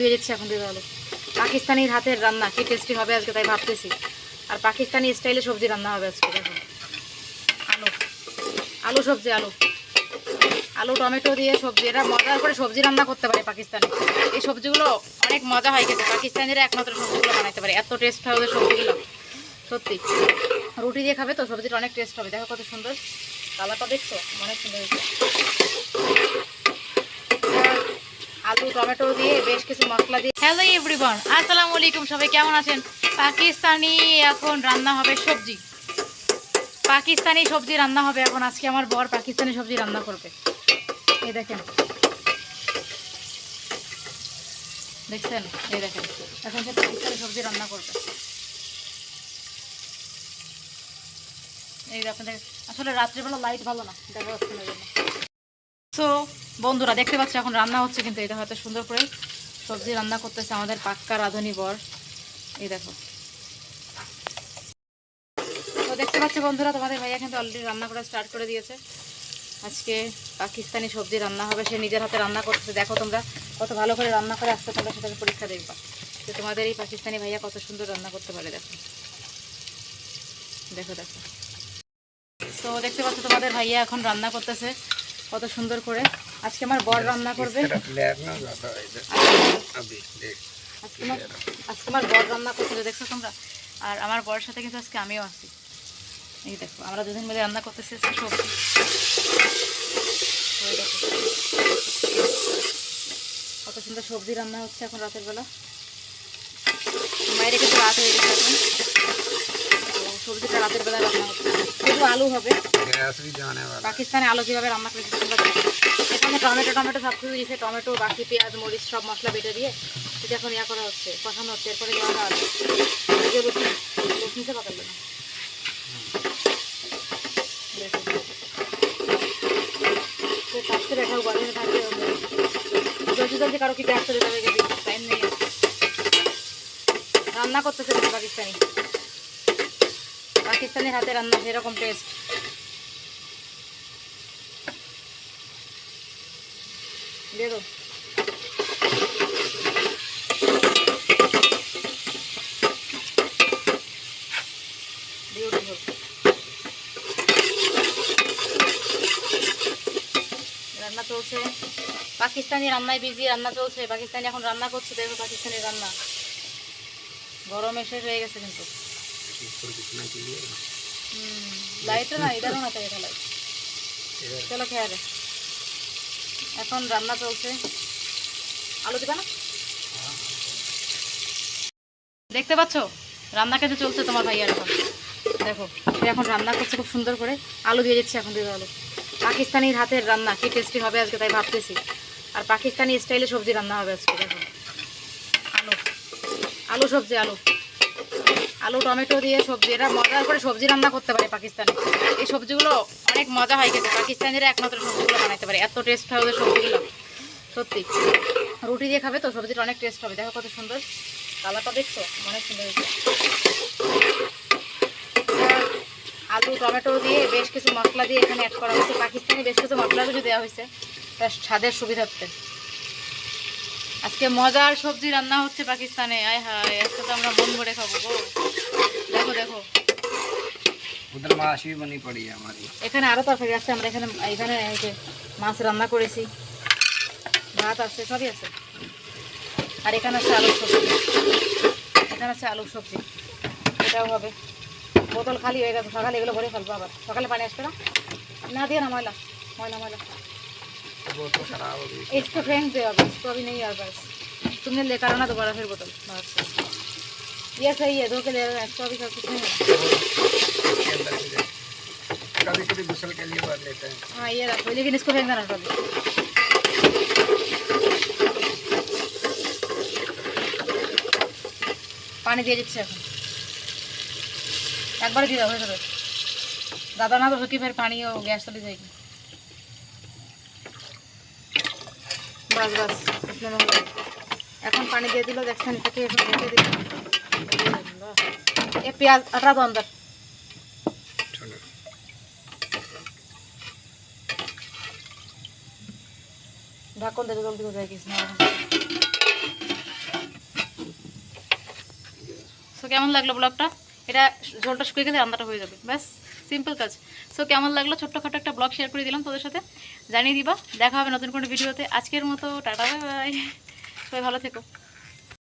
দিয়ে দিচ্ছি এখন আলু পাকিস্তানির হাতের রান্না, কি টেস্টি হবে আজকে তাই ভাবতেছি। আর পাকিস্তানি স্টাইলে সবজি রান্না হবে আজকে, দেখো। আলু আলু সবজি, আলু। আলু, টমেটো দিয়ে সবজি এটা মজার করে সবজি রান্না করতে পারে পাকিস্তানি। এই সবজিগুলো অনেক মজা হয় খেতে। পাকিস্তানিরা একমাত্র সবজিগুলো বানাইতে পারে। এত টেস্ট ওদের সবজিগুলো। সত্যি। রুটি দিয়ে খাবে তো সবজিটা অনেক টেস্ট হবে। দেখো কত সুন্দর। কালারটা দেখছ? অনেক সুন্দর হয়েছে। আলু, টমেটো দিয়ে বেশ কিছু মশলা দিয়ে হ্যালো এভরিওয়ান আসসালামু আলাইকুম, সবাই কেমন আছেন? পাকিস্তানি এখন রান্না হবে সবজি। পাকিস্তানি সবজি রান্না হবে এখন, আজকে আমার বর পাকিস্তানি সবজি রান্না করবে। এই দেখেন। দেখছেন? এই দেখেন। এখন সে পাকিস্তানি সবজি রান্না করবে। এই দেখেন আসলে রাত্রিবেলা লাইট ভালো না, দেখা যাচ্ছে না সো বন্ধুরা, দেখতে পাচ্ছ এখন রান্না হচ্ছে কিন্তু এটা হয়তো সুন্দর করে সবজি রান্না করতেছে আমাদের পাক্কা রাঁধুনি বর। এই দেখো। তো দেখতে পাচ্ছ বন্ধুরা, তোমাদের ভাইয়া কিন্তু অলরেডি রান্না করা স্টার্ট করে দিয়েছে। আজকে পাকিস্তানি সবজি রান্না হবে, সে নিজের হাতে রান্না করতেছে। দেখো তোমরা, কত ভালো করে রান্না করে আসতে তোমরা সেটাকে পরীক্ষা দেখবা। তো তোমাদের এই পাকিস্তানি ভাইয়া কত সুন্দর রান্না করতে পারে, দেখো। দেখো দেখো। তো দেখতে পাচ্ছ তোমাদের ভাইয়া এখন রান্না করতেছে কত সুন্দর করে। আজকে আমার বর রান্না করবে। আজকে আমার আজকে আমার বর রান্না করছিল দেখছ তোমরা? আর আমার বরের সাথে কিন্তু আজকে আমিও আছি। এই দেখো আমরা দুদিন মিলে রান্না করতেছি আজকে সবজি। কত সুন্দর সবজি রান্না হচ্ছে এখন রাতের বেলা। বাইরে কিন্তু রাত হয়ে গেছে এখন। শুধু আলু হবে। পাকিস্তানে আলু কীভাবে রান্না করে এখানে টমেটো টমেটো সব কিছু দিয়েছে টমেটো বাকি পেঁয়াজ মরিচ সব মশলা বেটে দিয়ে এটা এখন ইয়া করা হচ্ছে কষানো হচ্ছে এরপরে দেওয়া হবে আলু। জলদি জলদি কারও কি গ্যাস চলে যাবে? টাইম নেই। রান্না করতেছে পাকিস্তানি। পাকিস্তানের হাতে রান্না সেরকম টেস্ট দাও রান্না চলছে। পাকিস্তানি রান্নায় বিজি রান্না চলছে। পাকিস্তানি এখন রান্না করছে, দেখো পাকিস্তানি রান্না। গরমে শেষ হয়ে গেছে কিন্তু। লাইটটা না ইধারও না থাকে লাইট চলো খেয়া এখন রান্না চলছে। আলু দিবা না? দেখতে পাচ্ছ? রান্না কাজে চলছে তোমার ভাইয়ার এখন। দেখো এখন রান্না করছে খুব সুন্দর করে। আলু দিয়ে যাচ্ছে এখন দুটো আলু। পাকিস্তানির হাতের রান্না কি টেস্টি হবে আজকে তাই ভাবতেছি। আর পাকিস্তানি স্টাইলে সবজি রান্না হবে আজকে দেখো। আলু। আলু সবজি আলু। আলু, টমেটো দিয়ে সবজি, এটা মজার করে সবজি রান্না করতে পারে পাকিস্তানি। এই সবজিগুলো অনেক মজা হয় খেতে পাকিস্তানিরা একমাত্র সবজিগুলো বানাইতে পারে। এত টেস্ট হয় ওদের সবজিগুলো, সত্যি। রুটি দিয়ে খাবে তো, সবজিটা অনেক টেস্ট হবে। দেখো কত সুন্দর কালারটা, দেখছ? অনেক সুন্দর হয়েছে। আলু, টমেটো দিয়ে বেশ কিছু মশলা দিয়ে এখানে অ্যাড করা হয়েছে। পাকিস্তানি বেশ কিছু মশলা কিছু দেওয়া হয়েছে তার স্বাদের সুবিধার্থে। আজকে মজার সবজি রান্না হচ্ছে পাকিস্তানে। আয় হায়, আজকে তো আমরা মন ভরে খাব গো। उधर माश भी बनी पड़ी है हमारी এখানে আরও তরকারি আছে আমরা এখানে এখানে এই যে মাছ রান্না করেছি ভাত আছে সবই আছে আর এখানে আছে আলুর সবজি এখানে আছে আলুর সবজি এটাও হবে বোতল খালি হয়ে গেছে সকালে এগুলো ভরে ফেলবো আবার সকালে পানি আসবে না না দিয়ে না ময়লা ময়লা ময়লা वो तो खराब हो गई इसको फेंक दे अब इसको अभी नहीं आ बस तुमने लेकर आना दोबारा फिर बोतल बाहर से ये सही है धो के ले आना, इसको अभी सब कुछ नहीं है इसके अंदर भी देख। कभी कभी गुसल के लिए भर लेते हैं हाँ ये रखो लेकिन इसको फेंक देना अभी পানি দিয়ে দিচ্ছে এখন একবারে দিয়ে দাও হয়ে যাবে দাদা না তো ঢুকি ফের পানি ও গ্যাস চলে যায় বাস বাস উঠলে না হলো। এখন পানি দিয়ে দিল দেখছেন এটাকে এখন ঢেকে দিল ये সো কেমন লাগল ব্লগটা? এটা ঝোলটা শুকিয়ে গেলে রান্নাটা হয়ে যাবে ব্যাস সিম্পল কাজ। সো কেমন লাগল? ছোট্টখাটো একটা ব্লগ শেয়ার করে দিলাম তোদের সাথে। জানিয়ে দিবা দেখা হবে নতুন কোনো ভিডিওতে আজকের মতো টাটা বাই বাই সবাই ভালো থেকো।